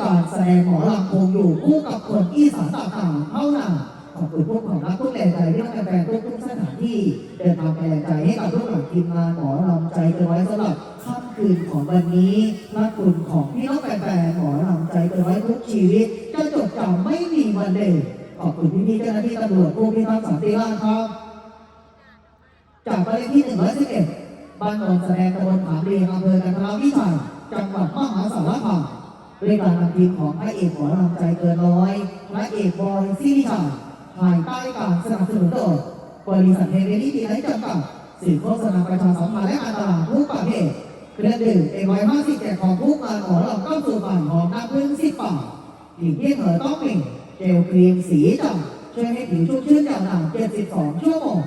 การแสดงหมอลำคงอยู่คู่กับคนอีสานต่างๆเท่านั้นขอบคุณพวกของรักทุกแรงใจที่ต้องแฟนๆทุกสถานที่เดินทางไปแรงใจให้กับทุกหลังทีมงานหมอลำใจเกินไว้สำหรับค่ำคืนของวันนี้พระคุณของพี่น้องแฟนๆหมอลำใจเกินไว้ทุกชีวิตจะจดจำไม่มีวันเดิมขอบคุณพี่ๆเจ้าหน้าที่ตำรวจผู้พิทักษ์สันติราษฎร์ครับจากประเด็นที่111บ้านโนนแสดงตำบลขาเรียงอำเภอกันทราวิชัยจังหวัดมหาสารคาม ด้วยการนำทีมของพระเอกหมอลำใจเกินร้อยพระเอกบอยซิริชัยภายใต้การสนับสนุนโดยบริษัทเฮเวนิตีไลท์จำกัดสื่อโฆษณาประชาสัมพันธ์และการตลาดทุกประเภทเครื่องดื่มเอ็มไวห้าสิบแจกของทุกงานหมอลำก้าสู่ฝันหอมน้ำพึ่งสิบบาหลีกเลี่ยงเหอต้องหมิ่งเจลครีมสีจังช่วยให้ผิวชุ่มชื้นยาวนาน72 ชั่วโมง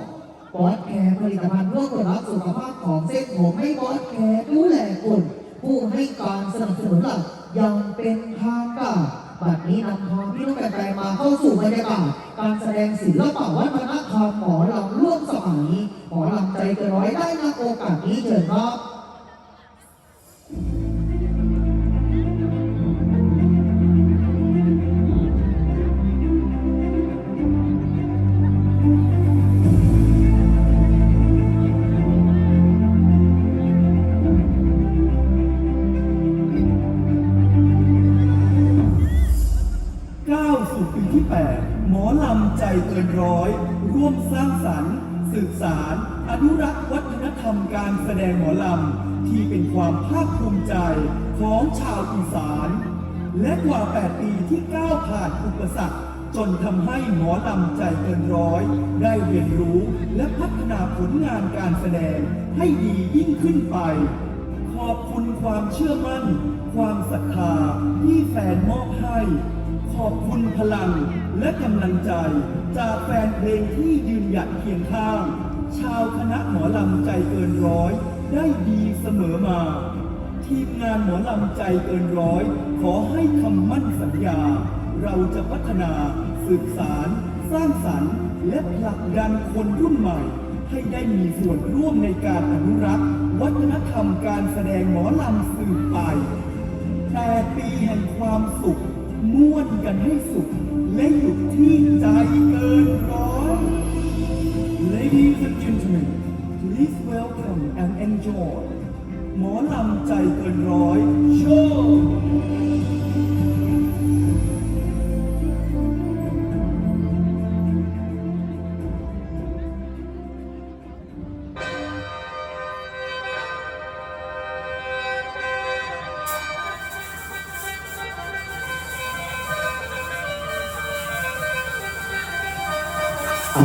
บอสแคร์ผลิตภัณฑ์เพื่อคนรักสุขภาพของเส้นผมให้บอสแคร์ดูแลคุณผู้ให้การสนับสนุนหลัก ยังเป็นทางการบัดนี้นำพาพี่ต้องแฟนๆมาเข้าสู่บรรยากาศการแสดงศิลปะวัฒนธรรมหมอลำร่วมสมัยหมอลำใจเกินร้อยได้นโอกาสนี้เชิญครับ กินร้อย ร่วมสร้างสรรค์สืบสารอนุรักษ์วัฒนธรรมการแสดงหมอลำ ที่เป็นความภาคภูมิใจของชาวอีสาน และกว่า 8 ปีที่ก้าวผ่านอุปสรรค จนทำให้หมอลำใจเกินร้อย ได้เรียนรู้และพัฒนาผลงานการแสดงให้ดียิ่งขึ้นไป ขอบคุณความเชื่อมั่น ความศรัทธาที่แฟนมอบให้ ขอบคุณพลังและกำลังใจ จากแฟนเพลงที่ยืนหยัดเคียงข้าง ชาวคณะหมอลำใจเกินร้อย ได้ดีเสมอมา ทีมงานหมอลำใจเกินร้อย ขอให้คำมั่นสัญญา เราจะพัฒนาสืบสารสร้างสรรค์ และผลักดันคนรุ่นใหม่ ให้ได้มีส่วนร่วมในการอนุรักษ์ วัฒนธรรมการแสดงหมอลำสืบไปแปดปีแห่งความสุข ม่วนกันให้สุด และหยุดที่ใจเกินร้อย Ladies and gentlemen please welcome and enjoy หมอลำใจเกินร้อยโชว์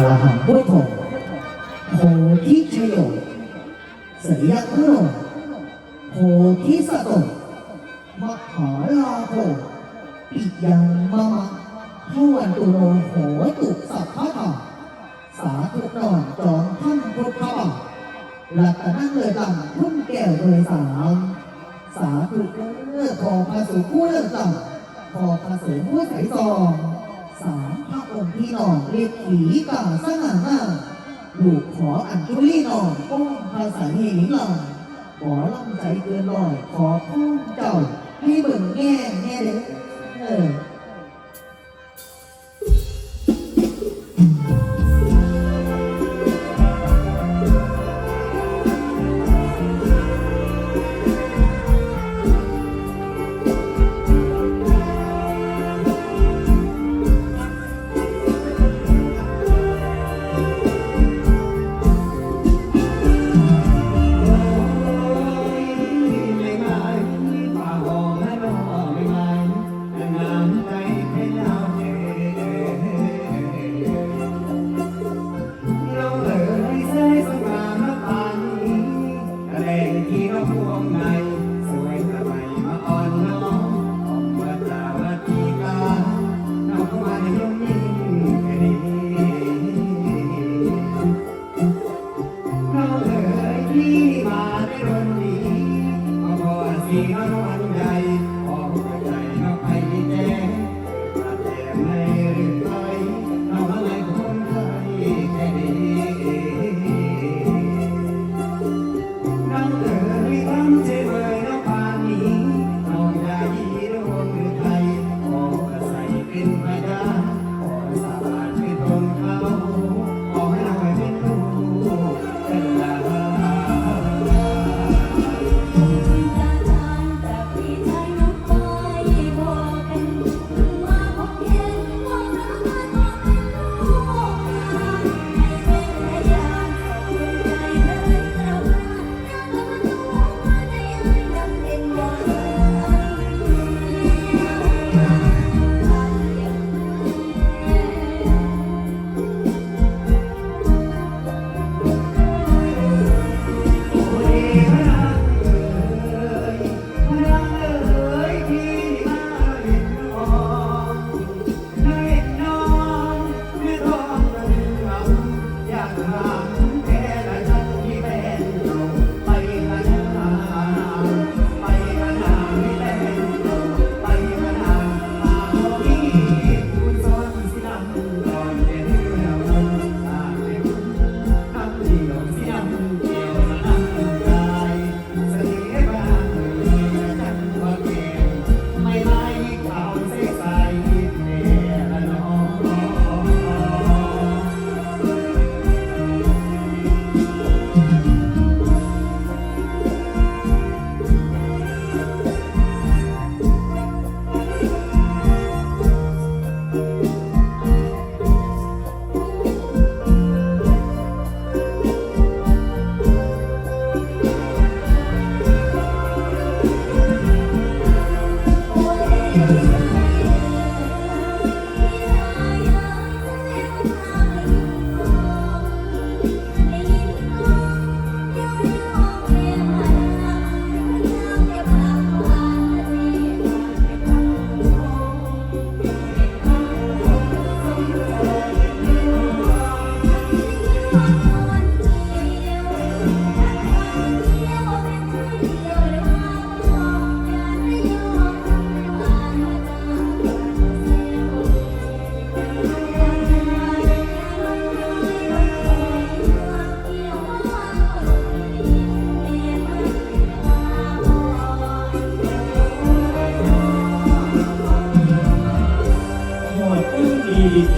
อรหังพุทโธโพธิชโยสยะคุโนโพธิสัตโตมหาลาโภปิยังมะมะทวันตุโนโหตุสัพพะทาสาธุนอนจอมท่านพุทธบาทรัตะนั่งเลยตังทุ่มแก้วโดยสามสาธุเลือพอพระสุผู้เลิศตังพอพระสงฆ์ผู้ใสซองสาม หน่อเรียกผีก่าสง่ามาลูกขออัญชุลีหน่องป้องภาษาเฮลิงลำขอลำใจเกินหน่อยขอพ้องเจ้าให้เบิ่งแง่แง่เด็กเออ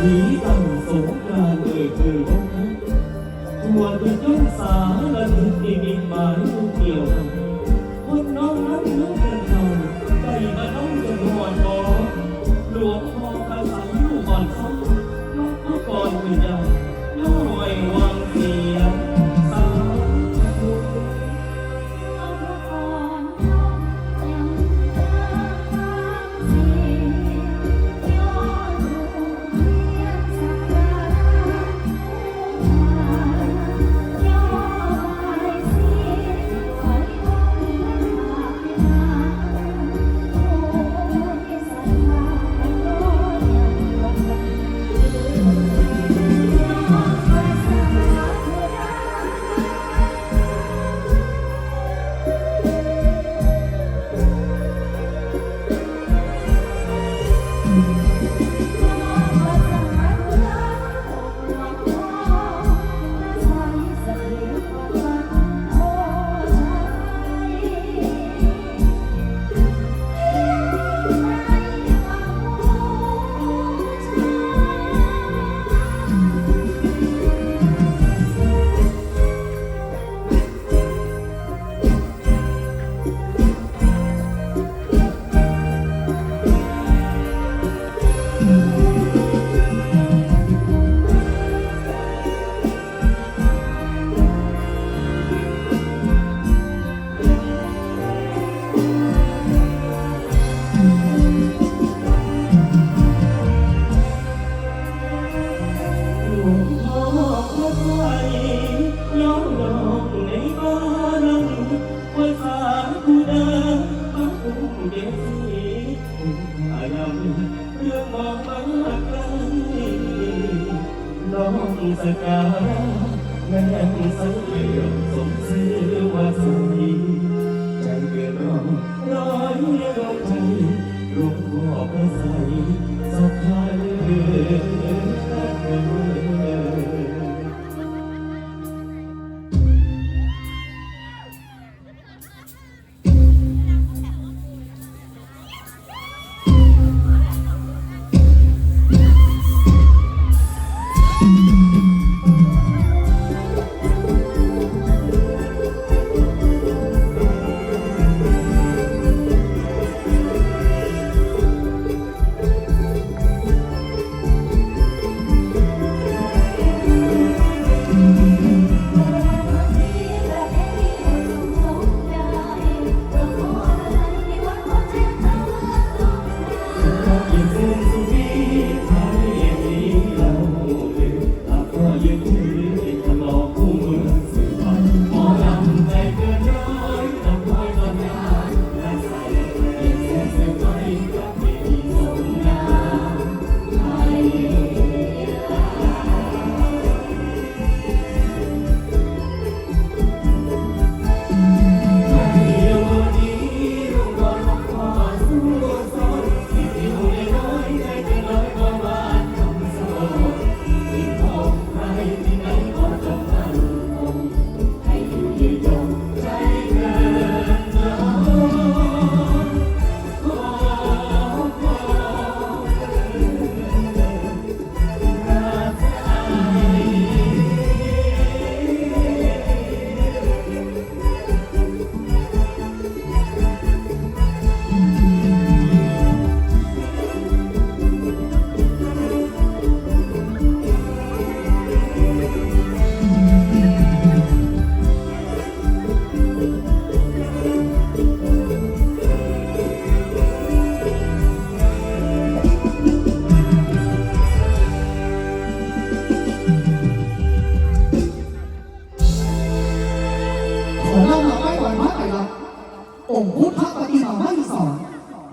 ผีดำ เด็กสีผมหายำเรื่องมองมานกลน้องสกาแม่สังเกตสมชื่อว่าสุ องค์พุทธปฏิมาไม่สอน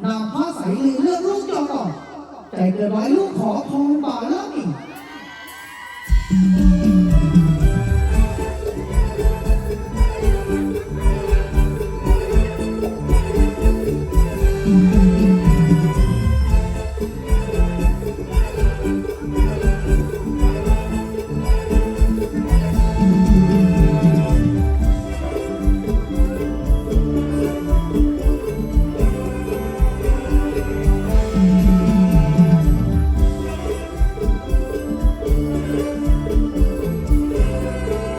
นำพระใสลีเลือกลูกจอก่อใจเกิดไว้ลูกขอทพรบาแล้ว